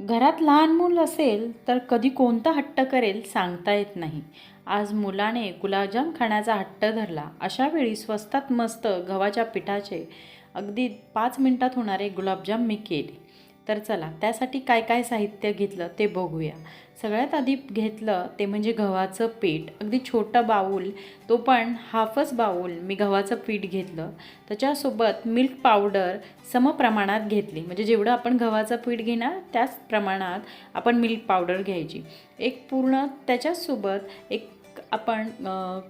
घरात लहान मूल असेल तर कधी कोणता हट्ट करेल सांगता येत नाही. आज मुलाने गुलाबजाम खाण्याचा हट्ट धरला. अशा वेळी स्वस्तात मस्त गव्हाच्या पिठाचे अगदी पाच मिनिटात होणारे गुलाबजाम मी केले. तर चला त्यासाठी काय काय साहित्य घेतलं ते बघूया. सगळ्यात आधी घेतलं ते म्हणजे गव्हाचं पीठ. अगदी छोटं बाऊल तो पण हाफच बाऊल मी गव्हाचं पीठ घेतलं. त्याच्यासोबत मिल्क पावडर समप्रमाणात घेतली. म्हणजे जेवढं आपण गव्हाचं पीठ घेणार त्याच प्रमाणात आपण मिल्क पावडर घ्यायची. एक पूर्ण त्याच्यासोबत एक आपण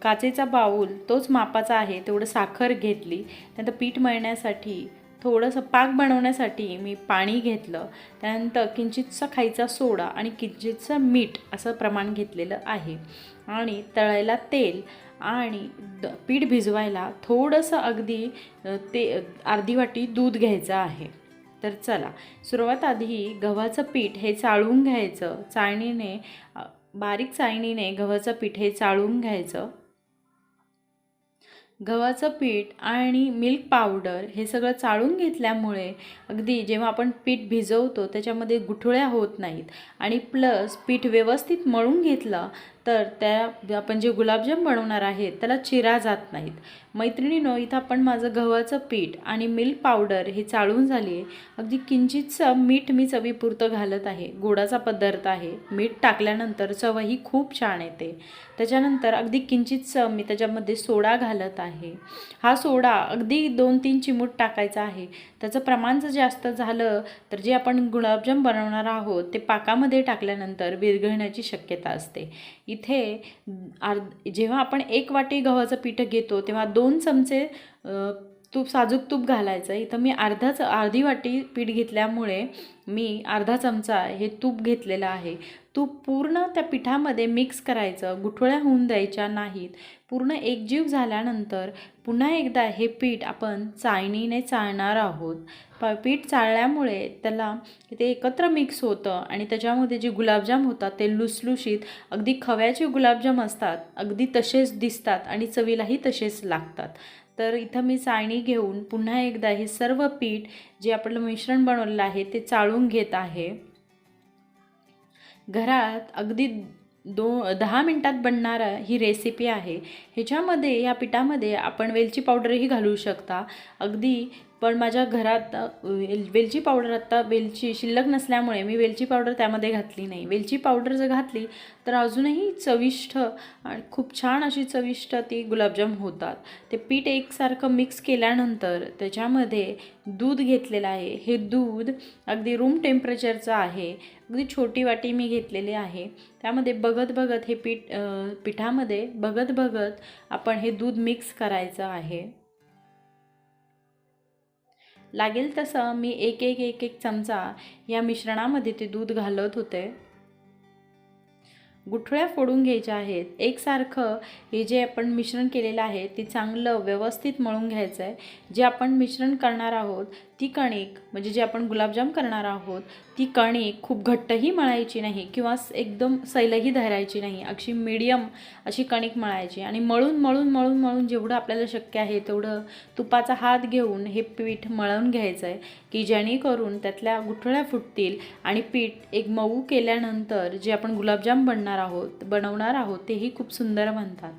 काचेचा बाऊल तोच मापाचा आहे तेवढं साखर घेतली. त्यानंतर पीठ मळण्यासाठी थोडंसं पाक बनवण्यासाठी मी पाणी घेतलं. त्यानंतर किंचितसा खायचा सोडा आणि किंचितचं मीठ असं प्रमाण घेतलेलं आहे. आणि तळायला तेल आणि द पीठ भिजवायला थोडंसं अगदी ते अर्धी वाटी दूध घ्यायचं आहे. तर चला सुरुवात आधी गव्हाचं पीठ हे चाळून घ्यायचं. चाळणीने बारीक चाळणीने गव्हाचं पीठ हे चाळून घ्यायचं. गव्हाचं पीठ आणि मिल्क पावडर हे सगळं चाळून घेतल्यामुळे अगदी जेव्हा आपण पीठ भिजवतो त्याच्यामध्ये गुठळ्या होत नाहीत. आणि प्लस पीठ व्यवस्थित मळून घेतलं तर त्या आपण जे गुलाबजाम बनवणार आहे त्याला चिरा जात नाहीत. मैत्रिणीनो इथं आपण माझं गव्हाचं पीठ आणि मिल्क पावडर हे चाळून झाली आहे. अगदी किंचितचं मीठ मी चवीपुरतं घालत आहे. गोडाचा पदार्थ आहे. मीठ टाकल्यानंतर चवही खूप छान येते. त्याच्यानंतर अगदी किंचितचं मी त्याच्यामध्ये सोडा घालत आहे. हा सोडा अगदी दोन तीन चिमूट टाकायचा आहे. त्याचं प्रमाण जर जास्त झालं तर जे आपण गुलाबजाम बनवणार आहोत ते पाकामध्ये टाकल्यानंतर विरघळण्याची शक्यता असते. इथे अर्ध जेव्हा आपण एक वाटी गव्हाचं पीठ घेतो तेव्हा दोन चमचे तूप साजूक तूप घालायचं. इथं मी अर्धाच अर्धी वाटी पीठ घेतल्यामुळे मी अर्धा चमचा हे तूप घेतलेलं आहे. तूप पूर्ण त्या पिठामध्ये मिक्स करायचं. गुठळ्या होऊन द्यायच्या नाहीत. पूर्ण एकजीव झाल्यानंतर पुन्हा एकदा हे पीठ आपण चाळणीने चाळणार आहोत. प पीठ चाळल्यामुळे त्याला ते एकत्र मिक्स होतं आणि त्याच्यामध्ये जे गुलाबजाम होतात ते लुसलुशीत अगदी खव्याचे गुलाबजाम असतात अगदी तसेच दिसतात आणि चवीलाही तसेच लागतात. तर इथं मी चाळणी घेऊन पुन्हा एकदा हे सर्व पीठ जे आपलं मिश्रण बनवलेलं आहे ते चाळून घेत आहे. घरात अगदी दो दहा मिनटात बनणारा ही रेसिपी आहे. ह्याच्यामध्ये या पिठामध्ये आपण वेलची पावडरही घालू शकता. अगदी पण माझ्या घरात वेल वेलची पावडर आत्ता वेलची शिल्लक नसल्यामुळे मी वेलची पावडर त्यामध्ये घातली नाही. वेलची पावडर जर घातली तर अजूनही चविष्ट आणि खूप छान अशी चविष्ट ती गुलाबजाम होतात. ते पीठ एकसारखं मिक्स केल्यानंतर त्याच्यामध्ये दूध घेतलेलं आहे. हे दूध अगदी रूम टेम्परेचरचं आहे. अगदी छोटी वाटी मी घेतलेली आहे. त्यामध्ये बघत बघत हे पीठ पिठामध्ये बघत बघत आपण हे दूध मिक्स करायचं आहे. लागेल तसं मी एक एक एक एक चमचा या मिश्रणामध्ये ते दूध घालत होते. गुठळ्या फोडून घ्यायच्या आहेत. एकसारखं हे जे आपण मिश्रण केलेलं आहे ते चांगलं व्यवस्थित मळून घ्यायचं आहे जे आपण मिश्रण करणार आहोत ती कणिक म्हणजे जे आपण गुलाबजाम करणार आहोत ती कणिक खूप घट्टही मळायची नाही किंवा एकदम सैलही धरायची नाही. अशी मीडियम अशी कणिक मळायची आणि मळून मळून मळून मळून जेवढं आपल्याला शक्य आहे तेवढं तुपाचा हात घेऊन हे पीठ मळून घ्यायचं आहे की जेणेकरून त्यातल्या गुठळ्या फुटतील आणि पीठ एक मऊ केल्यानंतर जे आपण गुलाबजाम बनणार आहोत बनवणार आहोत तेही खूप सुंदर बनतात.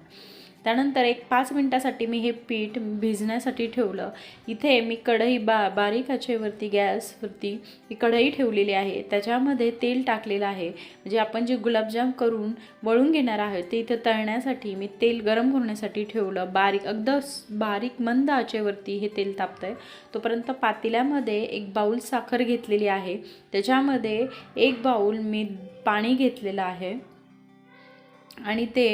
त्यानंतर एक पाच मिनटासाठी मी हे पीठ भिजण्यासाठी ठेवलं. इथे मी कढई बा बारीक आचेवरती गॅसवरती ही कढई ठेवलेली आहे. त्याच्यामध्ये तेल टाकलेलं आहे. म्हणजे आपण जे गुलाबजाम करून वळून घेणार आहोत ते इथं तळण्यासाठी मी तेल गरम करण्यासाठी ठेवलं. बारीक अगदी बारीक मंद आचेवरती हे तेल तापतं आहे तोपर्यंत पातेल्यामध्ये एक बाऊल साखर घेतलेली आहे. त्याच्यामध्ये एक बाऊल मी पाणी घेतलेलं आहे. आणि ते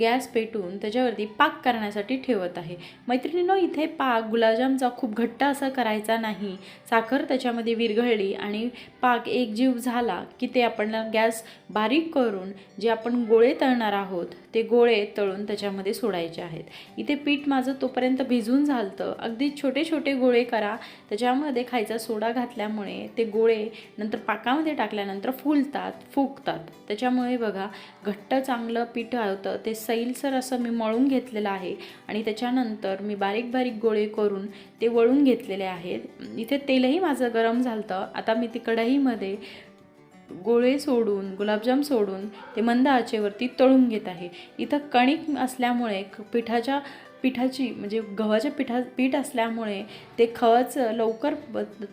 गॅस पेटून त्याच्यावरती पाक करण्यासाठी ठेवत आहे. मैत्रिणीनो इथे पाक गुलाबजामचा खूप घट्ट असा करायचा नाही. साखर त्याच्यामध्ये विरघळली आणि पाक एकजीव झाला की ते आपण गॅस बारीक करून जे आपण गोळे तळणार आहोत ते गोळे तळून त्याच्यामध्ये सोडायचे आहेत. इथे पीठ माझं तोपर्यंत भिजून झालतं. अगदी छोटे छोटे गोळे करा. त्याच्यामध्ये खायचा सोडा घातल्यामुळे ते गोळे नंतर पाकामध्ये टाकल्यानंतर फुलतात फुगतात. त्याच्यामुळे बघा घट्ट चांगलं पीठ होतं ते सैलसर असं मी मळून घेतलेलं आहे आणि त्याच्यानंतर मी बारीक बारीक गोळे करून ते वळून घेतलेले आहेत. इथे तेलही माझं गरम झालं आता मी ती कढईमध्ये गोळे सोडून गुलाबजाम सोडून ते मंद आचेवरती तळून घेत आहे. इथं कणिक असल्यामुळे पिठाच्या पिठाची म्हणजे गव्हाच्या पिठा पीठ असल्यामुळे ते खवच लवकर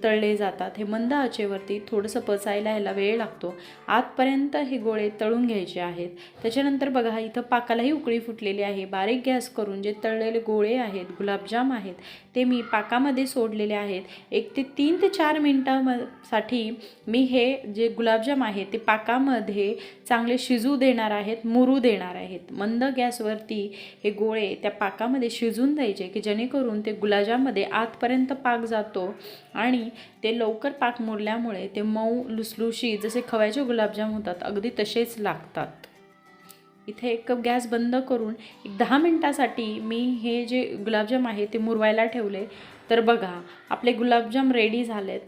तळले जातात. हे मंद आचेवरती थोडंसं पचायला ह्याला वेळ लागतो. आतपर्यंत हे गोळे तळून घ्यायचे आहेत. त्याच्यानंतर बघा इथं पाकालाही उकळी फुटलेली आहे. बारीक गॅस करून जे तळलेले गोळे आहेत गुलाबजाम आहेत ते मी पाकामध्ये सोडलेले आहेत. एक ते तीन ते चार मिनटासाठी मी हे जे गुलाबजाम आहे ते पाकामध्ये चांगले शिजू देणार आहेत मुरू देणार आहेत. मंद गॅसवरती हे गोळे त्या पाकामध्ये शिजून द्यायचे की जेणेकरून ते गुलाजामध्ये आतपर्यंत पाक जातो आणि ते लवकर पाक मुरल्यामुळे ते मऊ लुसलुशी जसे खव्याचे गुलाबजाम होतात अगदी तसेच लागतात. इथे एक कप गॅस बंद करून एक दहा मिनटासाठी मी हे जे गुलाबजाम आहे ते मुरवायला ठेवले. तर बघा आपले गुलाबजाम रेडी झालेत.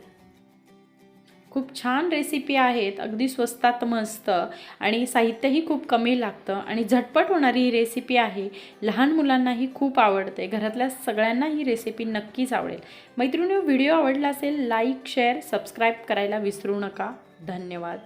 खूप छान रेसिपी आहेत. अगदी स्वस्तात मस्त आणि साहित्यही खूप कमी लागतं आणि झटपट होणारी ही रेसिपी आहे. लहान मुलांनाही खूप आवडते. घरातल्या सगळ्यांना ही रेसिपी नक्कीच आवडेल. मैत्रिणी व्हिडिओ आवडला असेल लाईक शेअर सबस्क्राईब करायला विसरू नका. धन्यवाद.